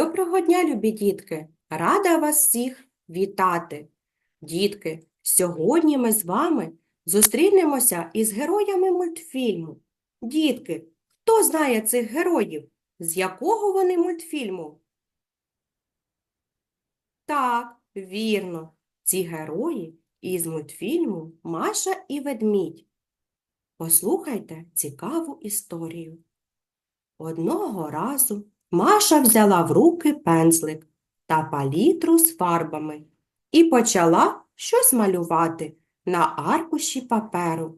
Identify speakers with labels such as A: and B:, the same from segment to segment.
A: Доброго дня, любі дітки! Рада вас всіх вітати! Дітки, сьогодні ми з вами зустрінемося із героями мультфільму. Дітки, хто знає цих героїв? З якого вони мультфільму? Так, вірно, ці герої із мультфільму Маша і Ведмідь. Послухайте цікаву історію. Одного разу Маша взяла в руки пензлик та палітру з фарбами і почала щось малювати на аркуші паперу.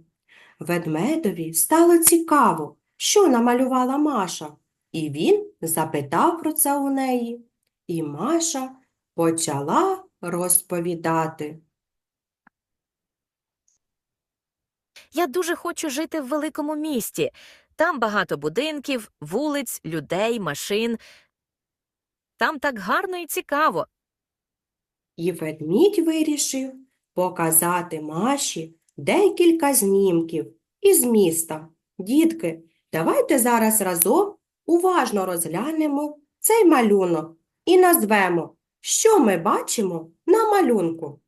A: Ведмедові стало цікаво, що намалювала Маша, і він запитав про це у неї. І Маша почала розповідати.
B: Я дуже хочу жити в великому місті. Там багато будинків, вулиць, людей, машин. Там так гарно і цікаво.
A: І ведмідь вирішив показати Маші декілька знімків із міста. Дітки, давайте зараз разом уважно розглянемо цей малюнок і назвемо, що ми бачимо на малюнку.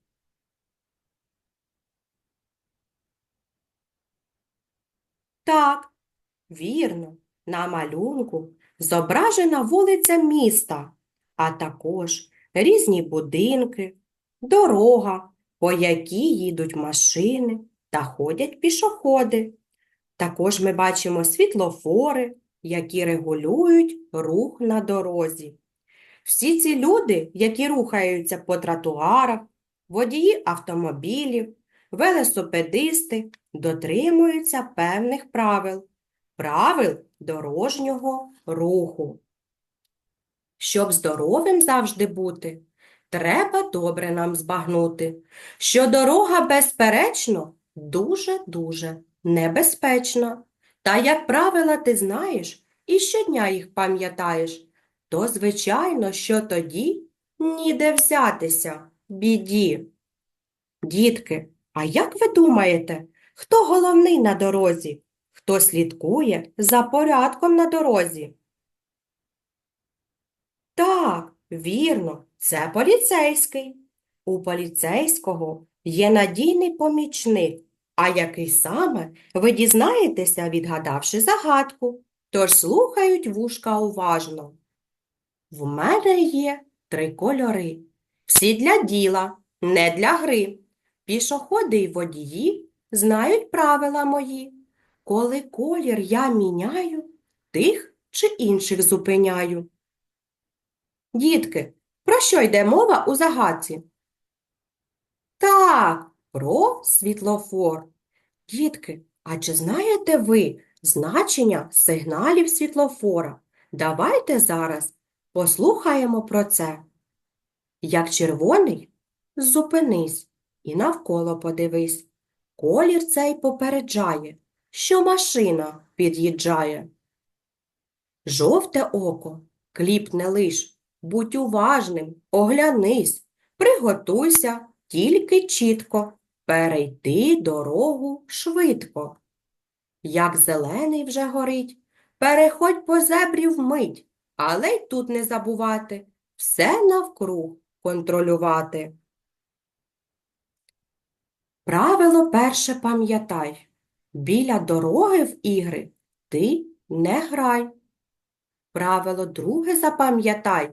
A: Так, вірно, на малюнку зображена вулиця міста, а також різні будинки, дорога, по якій їдуть машини та ходять пішоходи. Також ми бачимо світлофори, які регулюють рух на дорозі. Всі ці люди, які рухаються по тротуарах, водії автомобілів, велосипедисти, дотримуються певних правил, правил дорожнього руху. Щоб здоровим завжди бути, треба добре нам збагнути, що дорога, безперечно, дуже-дуже небезпечна. Та як правила ти знаєш і щодня їх пам'ятаєш, то, звичайно, що тоді ніде взятися біді. Дітки, а як ви думаєте, хто головний на дорозі? Хто слідкує за порядком на дорозі? Так, вірно, це поліцейський. У поліцейського є надійний помічник, а який саме ви дізнаєтеся, відгадавши загадку, тож слухають вушка уважно. В мене є три кольори. Всі для діла, не для гри. Пішоходи й водії знають правила мої. Коли колір я міняю, тих чи інших зупиняю. Дітки, про що йде мова у загадці? Так, про світлофор. Дітки, а чи знаєте ви значення сигналів світлофора? Давайте зараз послухаємо про це. Як червоний, зупинись і навколо подивись. Колір цей попереджає, що машина під'їжджає. Жовте око, кліпне лиш, будь уважним, оглянись, приготуйся тільки чітко, перейти дорогу швидко. Як зелений вже горить, переходь по зебрі вмить, але й тут не забувати все навкруг контролювати. Правило перше пам'ятай. Біля дороги в ігри ти не грай. Правило друге запам'ятай.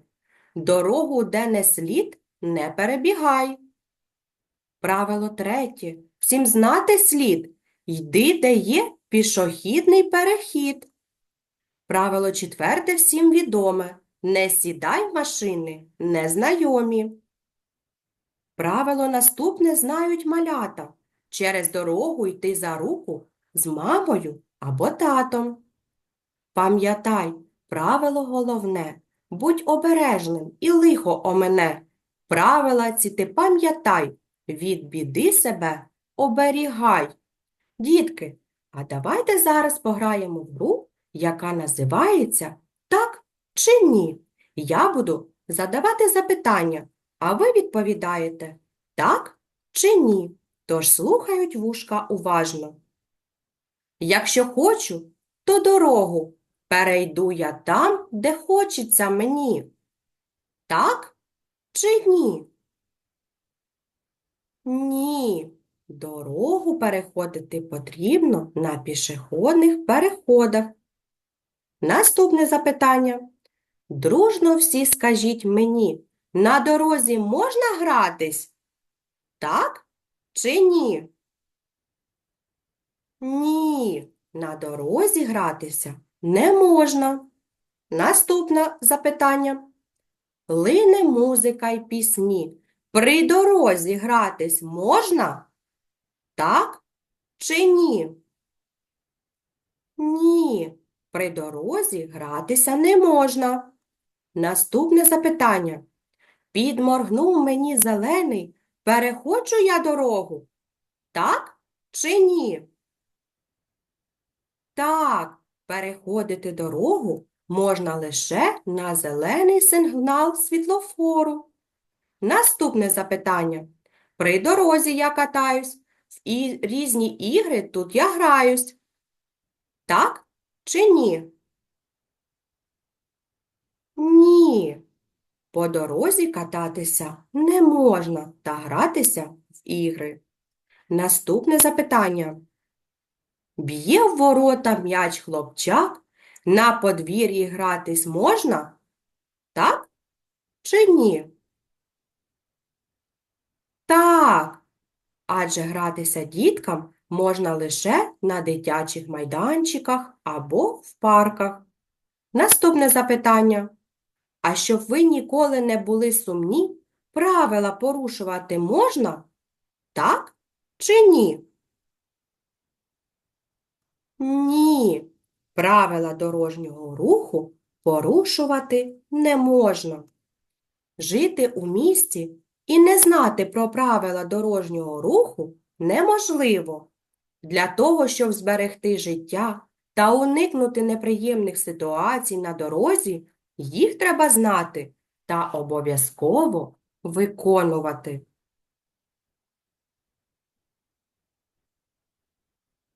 A: Дорогу, де не слід, не перебігай. Правило третє. Всім знати слід. Йди, де є пішохідний перехід. Правило четверте всім відоме. Не сідай в машини незнайомі. Правило наступне знають малята. Через дорогу йти за руку з мамою або татом. Пам'ятай, правило головне, будь обережним і лихо омене. Правила ці ти пам'ятай, від біди себе оберігай. Дітки, а давайте зараз пограємо в гру, яка називається Так чи ні. Я буду задавати запитання, а ви відповідаєте так чи ні. Тож слухають вушка уважно. Якщо хочу, то дорогу перейду я там, де хочеться мені. Так чи ні? Ні. Дорогу переходити потрібно на пішохідних переходах. Наступне запитання. Дружно всі скажіть мені, на дорозі можна гратись? Так чи ні? Ні, на дорозі гратися не можна. Наступне запитання. Лине музика й пісні. При дорозі гратись можна? Так чи ні? Ні, при дорозі гратися не можна. Наступне запитання. Підморгнув мені зелений, переходжу я дорогу? Так чи ні? Так, переходити дорогу можна лише на зелений сигнал світлофору. Наступне запитання. При дорозі я катаюсь, в різні ігри тут я граюсь. Так чи ні? Ні. По дорозі кататися не можна та гратися в ігри. Наступне запитання. Б'є в ворота м'яч хлопчак, на подвір'ї гратись можна? Так чи ні? Так, адже гратися діткам можна лише на дитячих майданчиках або в парках. Наступне запитання. А щоб ви ніколи не були сумні, правила порушувати можна? Так чи ні? Ні, правила дорожнього руху порушувати не можна. Жити у місті і не знати про правила дорожнього руху неможливо. Для того, щоб зберегти життя та уникнути неприємних ситуацій на дорозі, їх треба знати та обов'язково виконувати.